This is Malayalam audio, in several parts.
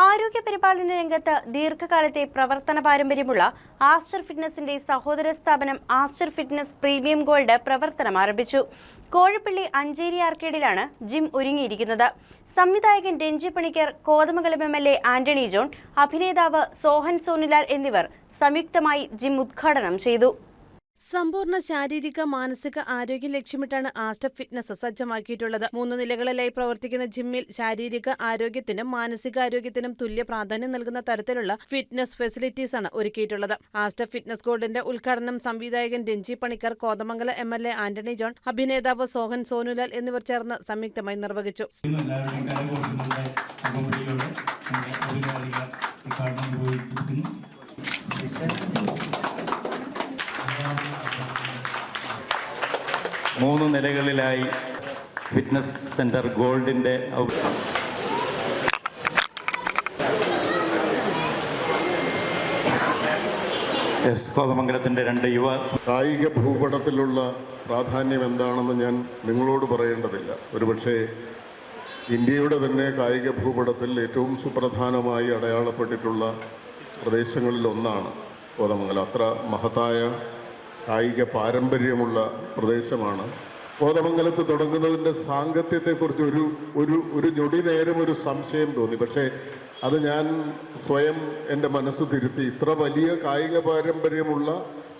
ആരോഗ്യ പരിപാലന രംഗത്ത് ദീർഘകാലത്തെ പ്രവർത്തന പാരമ്പര്യമുള്ള ആസ്റ്റർ ഫിറ്റ്നസിന്റെ സഹോദര സ്ഥാപനം ആസ്റ്റർ ഫിറ്റ്നസ് പ്രീമിയം ഗോൾഡ് പ്രവർത്തനം ആരംഭിച്ചു. കോഴപ്പള്ളി അഞ്ചേരി ആർക്കേഡിലാണ് ജിം ഒരുങ്ങിയിരിക്കുന്നത്. സംവിധായകൻ Ranji Panicker Kothamangalam M L A Antony John അഭിനേതാവ് Sohan Sonilal എന്നിവർ സംയുക്തമായി ജിം ഉദ്ഘാടനം ചെയ്തു. സമ്പൂർണ ശാരീരിക മാനസിക ആരോഗ്യം ലക്ഷ്യമിട്ടാണ് ആസ്റ്റർ ഫിറ്റ്നസ് സജ്ജമാക്കിയിട്ടുള്ളത്. മൂന്ന് നിലകളിലായി പ്രവർത്തിക്കുന്ന ജിമ്മിൽ ശാരീരിക ആരോഗ്യത്തിനും മാനസികാരോഗ്യത്തിനും തുല്യ പ്രാധാന്യം നൽകുന്ന തരത്തിലുള്ള ഫിറ്റ്നസ് ഫെസിലിറ്റീസ് ആണ് ഒരുക്കിയിട്ടുള്ളത്. ആസ്റ്റർ ഫിറ്റ്നസ് ഗോൾഡിന്റെ ഉദ്ഘാടനം സംവിധായകൻ Ranji Panicker Kothamangalam M L A Antony John അഭിനേതാവ് Sohan Sonulal എന്നിവർ ചേർന്ന് സംയുക്തമായി നിർവഹിച്ചു. മൂന്ന് നിലകളിലായി ഫിറ്റ്നസ് സെന്റർ ഗോൾഡിന്റെ എസ് കോതമംഗലത്തിന്റെ രണ്ട് യുവ കായിക ഭൂപടത്തിലുള്ള പ്രാധാന്യം എന്താണെന്ന് ഞാൻ നിങ്ങളോട് പറയേണ്ടതില്ല. ഒരുപക്ഷെ ഇന്ത്യയുടെ തന്നെ കായിക ഭൂപടത്തിൽ ഏറ്റവും സുപ്രധാനമായി അടയാളപ്പെട്ടിട്ടുള്ള പ്രദേശങ്ങളിലൊന്നാണ് കോതമംഗലം. അത്ര മഹത്തായ കായിക പാരമ്പര്യമുള്ള പ്രദേശമാണ്. കോതമംഗലത്ത് തുടങ്ങുന്നതിന്റെ സാങ്കത്യത്തെക്കുറിച്ച് ഒരു ഒരു ഒരു ഞൊടി നേരം ഒരു സംശയം തോന്നി. പക്ഷേ അത് ഞാൻ സ്വയം എന്റെ മനസ്സ് തിരുത്തി. ഇത്ര വലിയ കായിക പാരമ്പര്യമുള്ള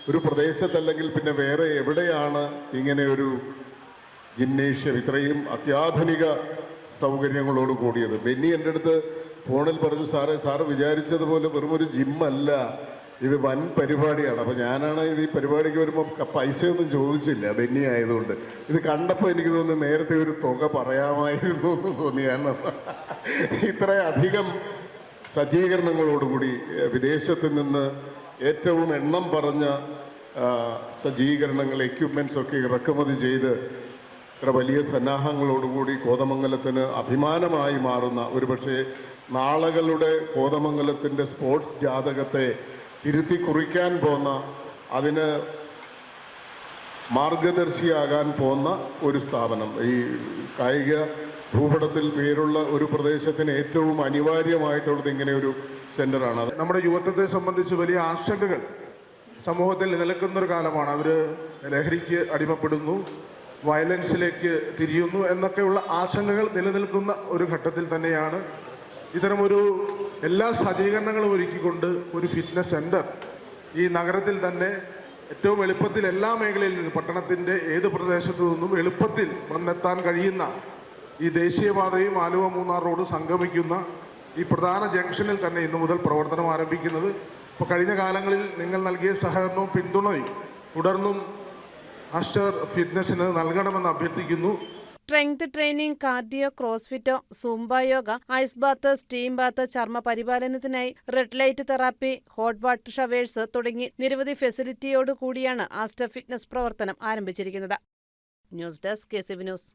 ഒരു പ്രദേശത്തല്ലെങ്കിൽ പിന്നെ വേറെ എവിടെയാണ് ഇങ്ങനെ ഒരു ജിംനേഷ്യം? ഇത്രയും അത്യാധുനിക സൗകര്യങ്ങളോട് കൂടിയത്. ബെന്നി എന്റെ അടുത്ത് ഫോണിൽ പറഞ്ഞു സാറേ സാറ് വിചാരിച്ചതുപോലെ വെറുമൊരു ജിമ്മല്ല ഇത് വൻ പരിപാടിയാണ്. അപ്പോൾ ഞാനാണ് ഇത് ഈ പരിപാടിക്ക് വരുമ്പോൾ പൈസയൊന്നും ചോദിച്ചില്ല. ബെന്നി ആയതുകൊണ്ട് ഇത് കണ്ടപ്പോൾ എനിക്ക് തോന്നുന്നു നേരത്തെ ഒരു തുക പറയാമായിരുന്നു എന്ന് തോന്നി. കാരണം ഇത്രയധികം സജ്ജീകരണങ്ങളോടുകൂടി വിദേശത്ത് നിന്ന് ഏറ്റവും എണ്ണം പറഞ്ഞ സജ്ജീകരണങ്ങൾ എക്യുപ്മെന്റ്സ് ഒക്കെ ഇറക്കുമതി ചെയ്ത് ഇത്ര വലിയ സന്നാഹങ്ങളോടുകൂടി കോതമംഗലത്തിന് അഭിമാനമായി മാറുന്ന ഒരുപക്ഷെ നാളകളുടെ കോതമംഗലത്തിന്റെ സ്പോർട്സ് ജാതകത്തെ ഇരുത്തി കുറിക്കാൻ പോന്ന അതിന് മാർഗദർശിയാകാൻ പോന്ന ഒരു സ്ഥാപനം. ഈ കായിക ഭൂപടത്തിൽ പേരുള്ള ഒരു പ്രദേശത്തിന് ഏറ്റവും അനിവാര്യമായിട്ടുള്ളത് ഇങ്ങനെ ഒരു സെന്ററാണ് നമ്മുടെ യുവത്വത്തെ സംബന്ധിച്ച് വലിയ ആശങ്കകൾ സമൂഹത്തിൽ നിലനിൽക്കുന്ന ഒരു കാലമാണ്. അവർ ലഹരിക്ക് അടിമപ്പെടുന്നു വയലൻസിലേക്ക് തിരിയുന്നു എന്നൊക്കെയുള്ള ആശങ്കകൾ നിലനിൽക്കുന്ന ഒരു ഘട്ടത്തിൽ തന്നെയാണ് ഇത്തരമൊരു എല്ലാ സജ്ജീകരണങ്ങളും ഒരുക്കിക്കൊണ്ട് ഒരു ഫിറ്റ്നസ് സെന്റർ ഈ നഗരത്തിൽ തന്നെ ഏറ്റവും എളുപ്പത്തിൽ എല്ലാ മേഖലയിൽ നിന്നും പട്ടണത്തിന്റെ ഏത് പ്രദേശത്തു നിന്നും എളുപ്പത്തിൽ വന്നെത്താൻ കഴിയുന്ന ഈ ദേശീയപാതയും ആലുവ മൂന്നാർ റോഡ് സംഗമിക്കുന്ന ഈ പ്രധാന ജംഗ്ഷനിൽ തന്നെ ഇന്നു മുതൽ പ്രവർത്തനം ആരംഭിക്കുന്നത്. ഇപ്പോൾ കഴിഞ്ഞ കാലങ്ങളിൽ നിങ്ങൾ നൽകിയ സഹകരണവും പിന്തുണയും തുടർന്നും അസ്റ്റർ ഫിറ്റ്നസിന് നൽകണമെന്ന് അഭ്യർത്ഥിക്കുന്നു. Strength training cardio ക്രോസ്ഫിറ്റോ zumba yoga ice bath steam bath ചർമ്മ പരിപാലനത്തിനായി red light therapy hot water showers തുടങ്ങി നിരവധി ഫെസിലിറ്റിയോട് കൂടിയാണ് ആസ്റ്റർ ഫിറ്റ്നസ് പ്രവർത്തനം ആരംഭിച്ചിരിക്കുന്നത്. News desk K C news.